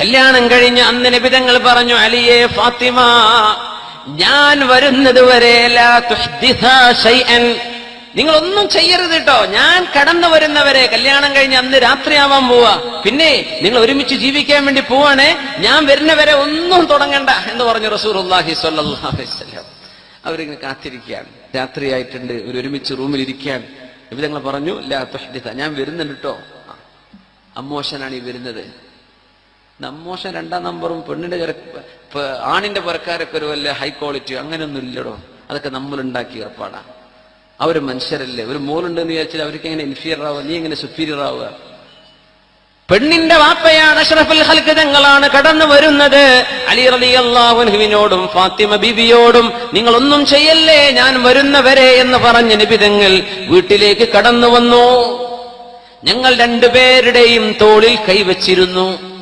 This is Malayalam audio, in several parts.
കല്യാണം കഴിഞ്ഞ് അന്ന് നബിതങ്ങൾ പറഞ്ഞു അലിയെ ഫാത്തിമ ഞാൻ വരുന്നത് വരെ. നിങ്ങളൊന്നും ചെയ്യരുത് കേട്ടോ ഞാൻ കടന്നു വരുന്നവരെ കല്യാണം കഴിഞ്ഞ് അന്ന് രാത്രിയാവാൻ പോവാ. പിന്നെ നിങ്ങൾ ഒരുമിച്ച് ജീവിക്കാൻ വേണ്ടി പോവാണേ. ഞാൻ വരുന്നവരെ ഒന്നും തുടങ്ങണ്ട എന്ന് പറഞ്ഞു റസൂർ അവരിങ്ങനെ കാത്തിരിക്കുകയാണ്. രാത്രിയായിട്ടുണ്ട്. ഒരു ഒരുമിച്ച് റൂമിൽ ഇരിക്കാൻ ഇവിടെ പറഞ്ഞു ഞാൻ വരുന്നുണ്ട് കേട്ടോ അമ്മോശനാണ് ഈ വരുന്നത്. നമ്മോശൻ രണ്ടാം നമ്പറും പെണ്ണിന്റെ ചെറു ആണിന്റെ പുറക്കാരൊക്കെ ഒരു വല്ല ഹൈ ക്വാളിറ്റി അങ്ങനെയൊന്നും ഇല്ലടോ. അതൊക്കെ നമ്മൾ ഉണ്ടാക്കി ഏർപ്പാടാ അവർ മനുഷ്യരല്ലേ. ഒരു മോളുണ്ടെന്ന് വിചാരിച്ചാൽ അവർക്ക് എങ്ങനെ ഇൻഫീരിയർ ആവുക? നീ എങ്ങനെ സുപ്പീരിയർ ആവുക? പെണ്ണിന്റെ വാപ്പയാണ് അഷ്റഫുൽ ഹൽക്ക് തങ്ങളാണ് കടന്നു വരുന്നത്. അലി റലി അള്ളാഹുവിനോടും ഫാത്തിമ ബിബിയോടും നിങ്ങൾ ഒന്നും ചെയ്യല്ലേ? ഞാൻ വരുന്നവരെ എന്ന് പറഞ്ഞ നിബിതങ്ങൾ വീട്ടിലേക്ക് കടന്നു വന്നു. ഞങ്ങൾ രണ്ടുപേരുടെയും തോളിൽ കൈവച്ചിരുന്നു.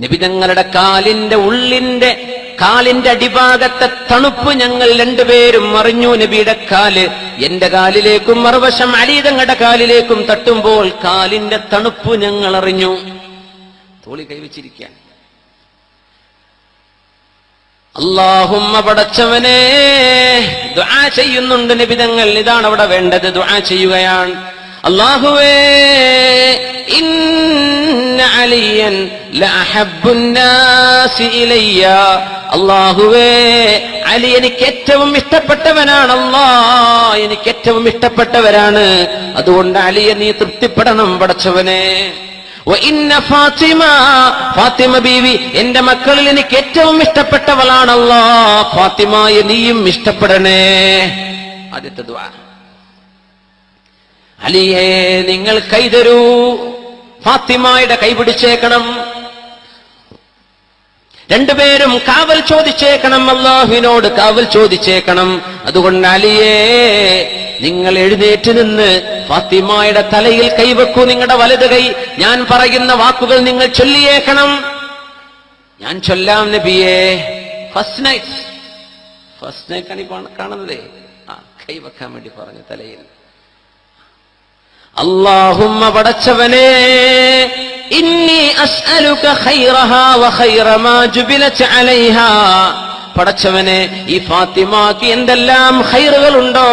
നിബിതങ്ങളുടെ കാലിന്റെ ഉള്ളിന്റെ കാലിന്റെ അടിഭാഗത്തെ തണുപ്പ് ഞങ്ങൾ രണ്ടുപേരും അറിഞ്ഞു. നബിയുടെ കാൽ എന്റെ കാലിലേക്കും മറുവശം അലീതങ്ങളുടെ കാലിലേക്കും തട്ടുമ്പോൾ കാലിന്റെ തണുപ്പ് ഞങ്ങൾ അറിഞ്ഞു. തോളി കൈവച്ചിരിക്കാൻ അള്ളാഹുമ്മ പടച്ചവനെ ദുആ ചെയ്യുന്നുണ്ട് നിബിതങ്ങൾ. ഇതാണ് അവിടെ വേണ്ടത്. ദുആ ചെയ്യുകയാണ്. അള്ളാഹുവേ അലിയൻ അലി എനിക്ക് ഏറ്റവും ഇഷ്ടപ്പെട്ടവനാണ് അല്ലാ എനിക്ക് ഏറ്റവും ഇഷ്ടപ്പെട്ടവരാണ്. അതുകൊണ്ട് അലിയെ നീ തൃപ്തിപ്പെടണം പടച്ചവനെ. ഫാത്തിമ ഫാത്തിമ ബീവി എന്റെ മക്കളിൽ എനിക്ക് ഏറ്റവും ഇഷ്ടപ്പെട്ടവളാണല്ലോ. ഫാത്തിമയെ നീയും ഇഷ്ടപ്പെടണേ. ആദ്യത്തെ ദുആ അലിയെ നിങ്ങൾ കൈതരൂ. ഫാത്തിമായുടെ കൈപിടിച്ചേക്കണം രണ്ടുപേരും കാവൽ ചോദിച്ചേക്കണം അള്ളാഹുവിനോട് കാവൽ ചോദിച്ചേക്കണം. അതുകൊണ്ട് അലിയേ നിങ്ങൾ എഴുന്നേറ്റ് നിന്ന് ഫാത്തിമായുടെ തലയിൽ കൈവെക്കൂ. നിങ്ങളുടെ വലത് കൈ ഞാൻ പറയുന്ന വാക്കുകൾ നിങ്ങൾ ചൊല്ലിയേക്കണം. ഞാൻ ചൊല്ലാം നബിയേ. ഫസ്റ്റ് നൈറ്റ് ഫസ്റ്റ് നൈറ്റ് ആണ് കാണുന്നതേ? ആ കൈവെക്കാൻ വേണ്ടി പറഞ്ഞു തലയിൽ. അള്ളാഹുമ്മ പടച്ചവനെ ഇന്നി ഖൈറഹാ ജുബിലത അലൈഹാ. പടച്ചവനെ ഈ ഫാത്തിമാക്ക് എന്തെല്ലാം ഹൈറുകളുണ്ടോ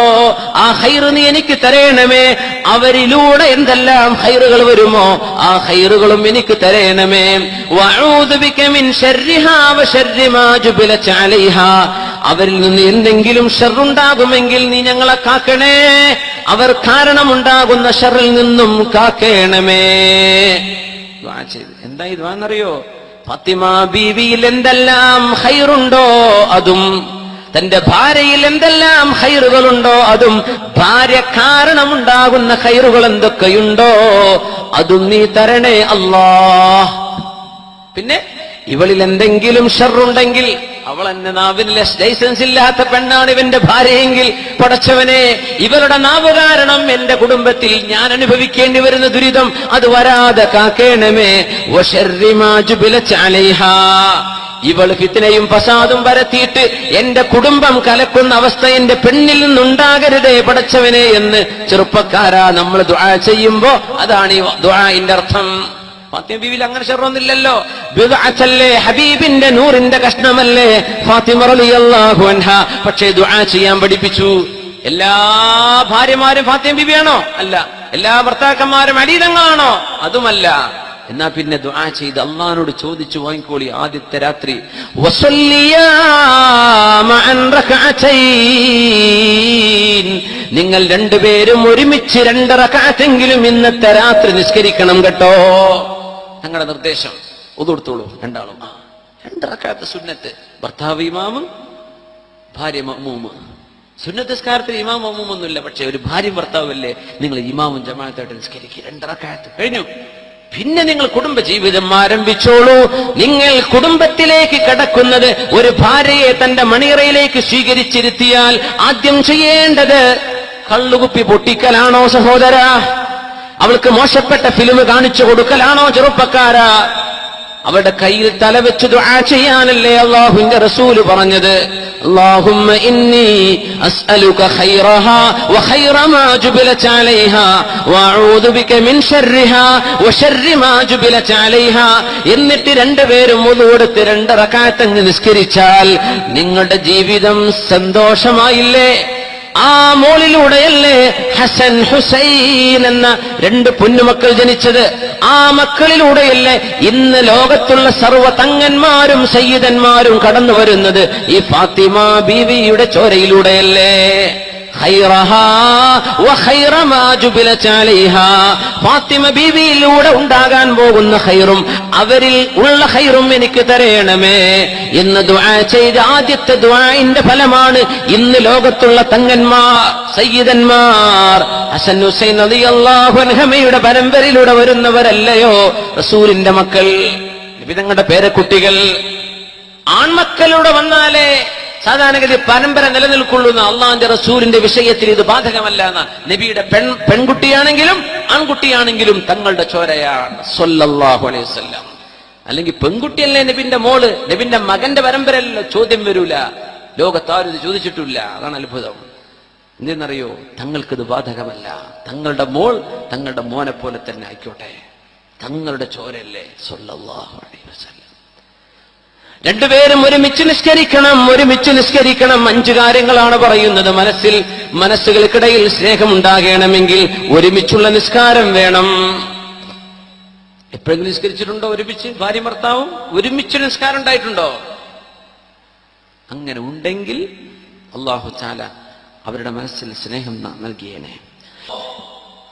ആ ഹൈറ് നീ എനിക്ക് തരേണമേ. അവരിലൂടെ എന്തെല്ലാം ഹൈറുകൾ വരുമോ ആ ഹൈറുകളും എനിക്ക് തരേണമേ. അവരിൽ നിന്ന് എന്തെങ്കിലും ഷെറുണ്ടാകുമെങ്കിൽ നീ ഞങ്ങളെ കാക്കണേ. അവർ കാരണമുണ്ടാകുന്ന ഷറിൽ നിന്നും കാക്കേണമേ. ചെയ്ത്. എന്താ ഇത് ദ്വാ എന്നറിയോ ഫാത്തിമ ബീവിയിൽ എന്തെല്ലാം ഹൈറുണ്ടോ അതും തന്റെ ഭാര്യയിൽ എന്തെല്ലാം ഹൈറുകളുണ്ടോ അതും ഭാര്യ കാരണമുണ്ടാകുന്ന ഹൈറുകൾ എന്തൊക്കെയുണ്ടോ അതും നീ തരണേ അല്ലാ പിന്നെ ഇവളിൽ എന്തെങ്കിലും ഷെറുണ്ടെങ്കിൽ അവൾ എന്റെ നാവിന് ലൈസൻസ് ഇല്ലാത്ത പെണ്ണാണ് ഇവന്റെ ഭാര്യയെങ്കിൽ പടച്ചവനെ ഇവളുടെ നാവ് കാരണം എന്റെ കുടുംബത്തിൽ ഞാൻ അനുഭവിക്കേണ്ടി വരുന്ന ദുരിതം അത് വരാതെ കാക്കേണമേ. ഇവൾ ഫിത്തിനെയും ഫസാദും വരത്തിയിട്ട് എന്റെ കുടുംബം കലക്കുന്ന അവസ്ഥ എന്റെ പെണ്ണിൽ നിന്നുണ്ടാകരുതേ പടച്ചവനെ എന്ന് ചെറുപ്പക്കാരാ നമ്മൾ ദുആ ചെയ്യുമ്പോ അതാണ് ഈ ദുആന്റെ അർത്ഥം. ഫാത്തിമ ബീവിയിൽ അങ്ങനെ ഷെറൊന്നില്ലല്ലോ ബിദ്അത്തല്ലേ ഹബീബിന്റെ നൂറിന്റെ കഷ്ണമല്ലേ? ഫാത്തിമ റളിയല്ലാഹു അൻഹ. പക്ഷേ ദുആ ചെയ്യാൻ പഠിപ്പിച്ചു. എല്ലാ ഭാര്യമാരും ഫാത്തിമ ബിബിയാണോ അല്ല. എല്ലാ ഭർത്താക്കന്മാരും അടീതങ്ങളാണോ അതുമല്ല. എന്നാ പിന്നെ ദുആ ചെയ്ത് അള്ളഹാനോട് ചോദിച്ചു വാങ്ങിക്കോളി ആദ്യത്തെ രാത്രി. നിങ്ങൾ രണ്ടുപേരും ഒരുമിച്ച് രണ്ട് റകഅത്തെങ്കിലും ഇന്നത്തെ രാത്രി നിസ്കരിക്കണം കേട്ടോ. ഞങ്ങളുടെ നിർദ്ദേശം. ഒതുകൊടുത്തോളൂ രണ്ടാളും. രണ്ടിറക്കാത്ത രണ്ട് റക്കാത്ത സുന്നത്ത്. ഭർത്താവ് ഇമാമും ഭാര്യ മമ്മൂമ്. സുന്നത്ത് നിസ്കാരത്തിൽ ഇമാം മമ്മൂമൊന്നുമില്ല പക്ഷെ ഒരു ഭാര്യ ഭർത്താവല്ലേ നിങ്ങൾ ഇമാമും ജമാഅത്തായിട്ട് നിസ്കരിക്കുക. രണ്ട് റക്കാത്ത് കഴിഞ്ഞു. പിന്നെ നിങ്ങൾ കുടുംബ ജീവിതം ആരംഭിച്ചോളൂ. നിങ്ങൾ കുടുംബത്തിലേക്ക് കടക്കുന്നത് ഒരു ഭാര്യയെ തന്റെ മണിയറയിലേക്ക് സ്വീകരിച്ചിരുത്തിയാൽ ആദ്യം ചെയ്യേണ്ടത് കള്ളുകുപ്പി പൊട്ടിക്കലാണോ സഹോദര? അവൾക്ക് മോശപ്പെട്ട ഫിലിം കാണിച്ചു കൊടുക്കലാണോ ചെറുപ്പക്കാരാ? അവരുടെ കയ്യിൽ തലവെച്ച് ദുആ ചെയ്യാനല്ലേ അള്ളാഹുവിന്റെ റസൂല് പറഞ്ഞത് اللهم إني أسألك خيرها وخير ما جبلت عليها وأعوذ بك من شرها وشر ما جبلت عليها എന്നിട്ട് രണ്ടുപേരും ഒന്നുകൊടുത്ത് രണ്ട് റക്കാത്തങ്ങ് നിസ്കരിച്ചാൽ നിങ്ങളുടെ ജീവിതം സന്തോഷമായില്ലേ ആ മോളിലൂടെയല്ലേ ഹസൻ ഹുസൈൻ എന്ന രണ്ട് പൊന്നുമക്കൾ ജനിച്ചത്. ആ മക്കളിലൂടെയല്ലേ ഇന്ന് ലോകത്തുള്ള സർവ തങ്ങന്മാരും സയ്യിദന്മാരും കടന്നു വരുന്നത് ഈ ഫാത്തിമ ബീവിയുടെ ചോരയിലൂടെയല്ലേ? ഫാത്തിമ ബീവിയിലൂടെ ഉണ്ടാകാൻ പോകുന്ന ഹൈറും അവരിൽ ഉള്ള ഹൈറും എനിക്ക് തരയണമേ എന്ന് ദുആ ചെയ്ത ആദ്യത്തെ ദുആയിന്റെ ഫലമാണ് ഇന്ന് ലോകത്തുള്ള തങ്ങന്മാർ സയ്യിദന്മാർ. ഹസൻ ഹുസൈൻ റളിയല്ലാഹു അൻഹുമയുടെ പരമ്പരയിലൂടെ വരുന്നവരല്ലയോ റസൂലിന്റെ മക്കൾ? നബിതങ്ങളുടെ പേരക്കുട്ടികൾ. ആൺമക്കളിലൂടെ വന്നാലേ സാധാരണഗതി പരമ്പര നിലനിൽക്കൊള്ളുന്ന അള്ളാന്റെ റസൂലിന്റെ വിഷയത്തിൽ ഇത് ബാധകമല്ല എന്ന നബിയുടെ പെൺ പെൺകുട്ടിയാണെങ്കിലും ആൺകുട്ടിയാണെങ്കിലും തങ്ങളുടെ ചോരയാണ്. സൊല്ലാഹു അലൈഹി വസല്ലം. അല്ലെങ്കിൽ പെൺകുട്ടിയല്ലേ നബിന്റെ മോൾ? നബിന്റെ മകന്റെ പരമ്പരയല്ലോ ചോദ്യം വരൂല. ലോകത്താരും ഇത് ചോദിച്ചിട്ടില്ല. അതാണ് അത്ഭുതം. എന്തെന്നറിയോ? തങ്ങൾക്കിത് ബാധകമല്ല. തങ്ങളുടെ മോൾ തങ്ങളുടെ മോനെ പോലെ തന്നെ ആയിക്കോട്ടെ. തങ്ങളുടെ ചോരല്ലേ സൊല്ലാഹു അലൈഹി വസല്ലം. രണ്ടുപേരും ഒരുമിച്ച് നിഷ്കരിക്കണം ഒരുമിച്ച് നിഷ്കരിക്കണം അഞ്ച് കാര്യങ്ങളാണ് പറയുന്നത്. മനസ്സിൽ മനസ്സുകൾക്കിടയിൽ സ്നേഹമുണ്ടാകണമെങ്കിൽ ഒരുമിച്ചുള്ള നിസ്കാരം വേണം. എപ്പോഴെങ്കിലും നിസ്കരിച്ചിട്ടുണ്ടോ ഒരുമിച്ച്? ഭാര്യ ഭർത്താവും ഒരുമിച്ച് നിസ്കാരം ഉണ്ടായിട്ടുണ്ടോ? അങ്ങനെ ഉണ്ടെങ്കിൽ അള്ളാഹു ചാല അവരുടെ മനസ്സിൽ സ്നേഹം നൽകിയേനെ.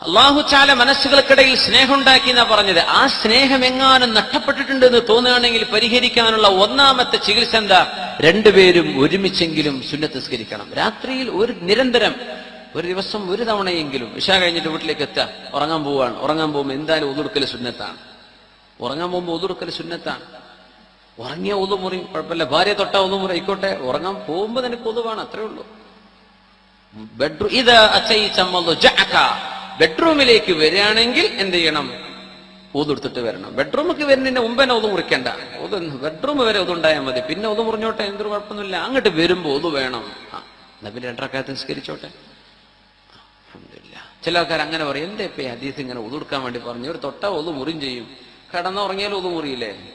അള്ളാഹു ചാല മനസ്സുകൾക്കിടയിൽ സ്നേഹം ഉണ്ടാക്കി എന്നാ പറഞ്ഞത്. ആ സ്നേഹം എങ്ങാനും നഷ്ടപ്പെട്ടിട്ടുണ്ട് എന്ന് തോന്നുകയാണെങ്കിൽ പരിഹരിക്കാനുള്ള ഒന്നാമത്തെ ചികിത്സ എന്താ? രണ്ടുപേരും ഒരുമിച്ചെങ്കിലും സുന്നത്തസ്കരിക്കണം രാത്രിയിൽ ഒരു നിരന്തരം ഒരു ദിവസം ഒരു തവണയെങ്കിലും ഇഷ കഴിഞ്ഞിട്ട് വീട്ടിലേക്ക് എത്തുക. ഉറങ്ങാൻ പോവാണ് ഉറങ്ങാൻ പോകുമ്പോൾ എന്തായാലും ഒതുടുക്കൽ സുന്നത്താണ്. ഉറങ്ങാൻ പോകുമ്പോൾ ഒതുടുക്കൽ സുന്നത്താണ്. ഉറങ്ങിയ ഒതുമുറി കുഴപ്പമില്ല. ഭാര്യ തൊട്ട ഒതുമുറി ആയിക്കോട്ടെ. ഉറങ്ങാൻ പോകുമ്പോൾ നിനക്ക് ഒതുവാണ് അത്രേ ഉള്ളൂ. ബെഡ്റൂം ഇത് ജഅക. ബെഡ്റൂമിലേക്ക് വരികയാണെങ്കിൽ എന്ത് ചെയ്യണം? ഊതെടുത്തിട്ട് വരണം. ബെഡ്റൂമിലേക്ക് വരുന്നതിന് മുമ്പ് തന്നെ ഒതു മുറിക്കണ്ട. ഒതു ബെഡ്റൂം വരെ ഒതുണ്ടായാൽ മതി. പിന്നെ ഒതു മുറിഞ്ഞോട്ടെ എന്തൊരു കുഴപ്പമൊന്നുമില്ല. അങ്ങോട്ട് വരുമ്പോ ഒതു വേണം. എന്നാ പിന്നെ രണ്ടരക്കാലത്ത് നിസ്കരിച്ചോട്ടെ. ചില ആൾക്കാർ അങ്ങനെ പറയും എന്റെ ഇപ്പൊ ഈ ഹദീസ് ഇങ്ങനെ ഒതുടുക്കാൻ വേണ്ടി പറഞ്ഞു? ഒരു തൊട്ട ഒതു മുറിയും ചെയ്യും. കടന്നുറങ്ങിയാലും ഒതു മുറിയില്ലേ?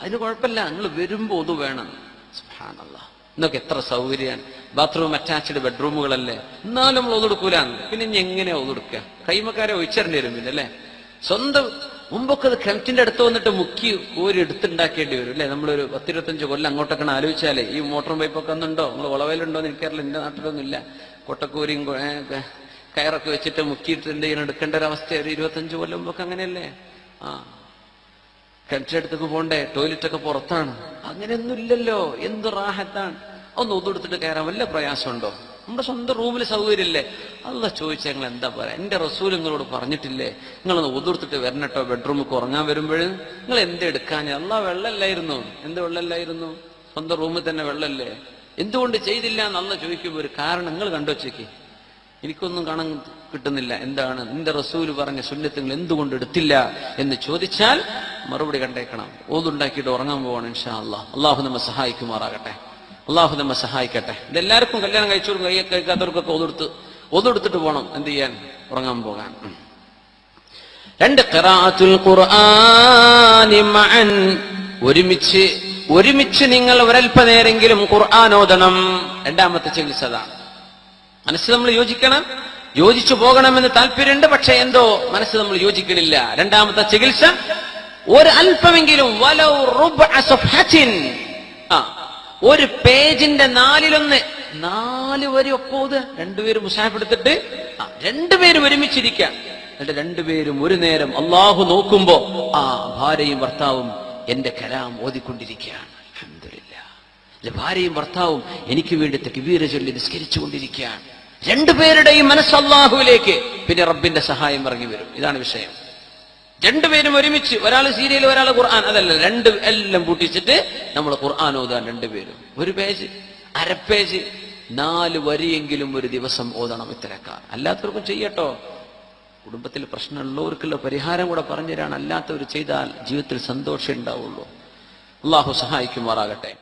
അതിന് കുഴപ്പമില്ല. നിങ്ങൾ വരുമ്പോ ഒതു വേണം. സുബ്ഹാനല്ലാ ഇന്നൊക്കെ എത്ര സൗകര്യമാണ് ബാത്റൂം അറ്റാച്ച്ഡ് ബെഡ്റൂമുകളല്ലേ. എന്നാലും നമ്മൾ ഒതുടുക്കൂലാന്ന്. പിന്നെ ഇനി എങ്ങനെയാ ഒതുടുക്കുക കൈമക്കാരെ ഒഴിച്ചറിഞ്ഞു വരും പിന്നെ അല്ലേ? സ്വന്തം മുമ്പൊക്കെ അത് കിണറ്റിന്റെ അടുത്ത് വന്നിട്ട് മുക്കി ഒരു എടുത്തുണ്ടാക്കേണ്ടി വരും അല്ലേ? നമ്മളൊരു പത്തിരുപത്തഞ്ച് കൊല്ലം അങ്ങോട്ടൊക്കെ ആലോചിച്ചാലേ ഈ മോട്ടോർ പൈപ്പൊക്കെ ഒന്നുണ്ടോ? നമ്മൾ വളവയിലുണ്ടോ എന്ന് എനിക്കറിയില്ല. എന്റെ നാട്ടിലൊന്നും ഇല്ല കൊട്ടക്കൂരിയും കയറൊക്കെ വെച്ചിട്ട് മുക്കിയിട്ട് എന്ത് ചെയ്യണം? എടുക്കേണ്ട ഒരു അവസ്ഥ ഒരു ഇരുപത്തഞ്ച് കൊല്ലം മുമ്പൊക്കെ അങ്ങനെയല്ലേ? ആ. കിണറ്റിനടുത്തേക്ക് പോണ്ടേ? ടോയ്ലറ്റൊക്കെ പുറത്താണ്. അങ്ങനെയൊന്നും ഇല്ലല്ലോ. എന്ത് റാഹത്താണ്? ഒന്ന് ഒതെടുത്തിട്ട് കയറാൻ വല്ല പ്രയാസമുണ്ടോ? നമ്മുടെ സ്വന്തം റൂമിൽ സൗകര്യമില്ലേ? അല്ല ചോദിച്ചാൽ നിങ്ങൾ എന്താ പറയാ? എന്റെ റസൂൽ നിങ്ങളോട് പറഞ്ഞിട്ടില്ലേ? നിങ്ങളൊന്ന് ഒതുകൊടുത്തിട്ട് വരണട്ടോ ബെഡ്റൂമിൽ ഉറങ്ങാൻ വരുമ്പോൾ നിങ്ങൾ എന്ത് എടുക്കാൻ? അല്ല വെള്ളമല്ലായിരുന്നു. എന്ത് വെള്ളമല്ലായിരുന്നു? സ്വന്തം റൂമിൽ തന്നെ വെള്ളമല്ലേ? എന്തുകൊണ്ട് ചെയ്തില്ല എന്നല്ല ചോദിക്കുമ്പോൾ ഒരു കാരണം നിങ്ങൾ കണ്ടുവച്ചേക്ക് എനിക്കൊന്നും കാണാൻ കിട്ടുന്നില്ല. എന്താണ്? നിന്റെ റസൂൽ പറഞ്ഞ സുന്നത്തുകൾ എന്തുകൊണ്ട് എടുത്തില്ല എന്ന് ചോദിച്ചാൽ മറുപടി കണ്ടേക്കണം. ഓതുണ്ടാക്കിയിട്ട് ഉറങ്ങാൻ പോവാണ് ഇൻഷാ അള്ളാഹ് അള്ളാഹു നമ്മെ സഹായിക്കുമാറാകട്ടെ. അള്ളാഹു നമ്മെ സഹായിക്കട്ടെ. ഇതെല്ലാവർക്കും കല്യാണം കഴിച്ചവർക്കും കൈ കഴിക്കാത്തവർക്കൊക്കെ ഒതെടുത്ത് ഒതെടുത്തിട്ട് പോകണം എന്ത് ചെയ്യാൻ? ഉറങ്ങാൻ പോകാൻ. രണ്ട് ഖിറാഅത്തുൽ ഖുർആനി ഒരുമിച്ച് ഒരുമിച്ച് നിങ്ങൾ ഒരൽപ്പനേരെങ്കിലും ഖുർആൻ ഓതണം. രണ്ടാമത്തെ ചികിത്സ മനസ്സ് നമ്മൾ യോജിക്കണം. യോജിച്ചു പോകണമെന്ന് താല്പര്യമുണ്ട് പക്ഷെ എന്തോ മനസ്സ് നമ്മൾ യോജിക്കണില്ല. രണ്ടാമത്തെ ചികിത്സ ഒരു അല്പമെങ്കിലും ഒരു പേജിന്റെ നാലിലൊന്ന് നാല് വരി ഒപ്പോത് രണ്ടുപേരും ആ രണ്ടുപേരും ഒരുമിച്ചിരിക്കാം. എന്നിട്ട് രണ്ടുപേരും ഒരു നേരം അള്ളാഹു നോക്കുമ്പോ ആ ഭാര്യയും ഭർത്താവും എന്റെ കലാം ഓതിക്കൊണ്ടിരിക്കുകയാണ് ഭാര്യയും ഭർത്താവും എനിക്ക് വേണ്ടി തെക്കുവീര ചൊല്ലി നിസ്കരിച്ചു കൊണ്ടിരിക്കുകയാണ് രണ്ടുപേരുടെയും മനസ്സ് അള്ളാഹുവിലേക്ക് പിന്നെ റബ്ബിന്റെ സഹായം ഇറങ്ങി വരും. ഇതാണ് വിഷയം. രണ്ടുപേരും ഒരുമിച്ച് ഒരാൾ സീരിയൽ ഒരാൾ ഖുർആൻ. അതല്ല രണ്ട് എല്ലാം പൂട്ടിച്ചിട്ട് നമ്മൾ ഖുർആൻ ഓതാൻ രണ്ടുപേരും. ഒരു പേജ് അര പേജ് നാല് വരിയെങ്കിലും ഒരു ദിവസം ഓതണം ഇത്തരക്കാർ. അല്ലാത്തവർക്കും ചെയ്യട്ടോ. കുടുംബത്തിൽ പ്രശ്നമുള്ളവർക്കുള്ള പരിഹാരം കൂടെ പറഞ്ഞു തരാണ് അല്ലാത്തവർ ചെയ്താൽ ജീവിതത്തിൽ സന്തോഷം ഉണ്ടാവുള്ളൂ. അള്ളാഹു സഹായിക്കുമാറാകട്ടെ.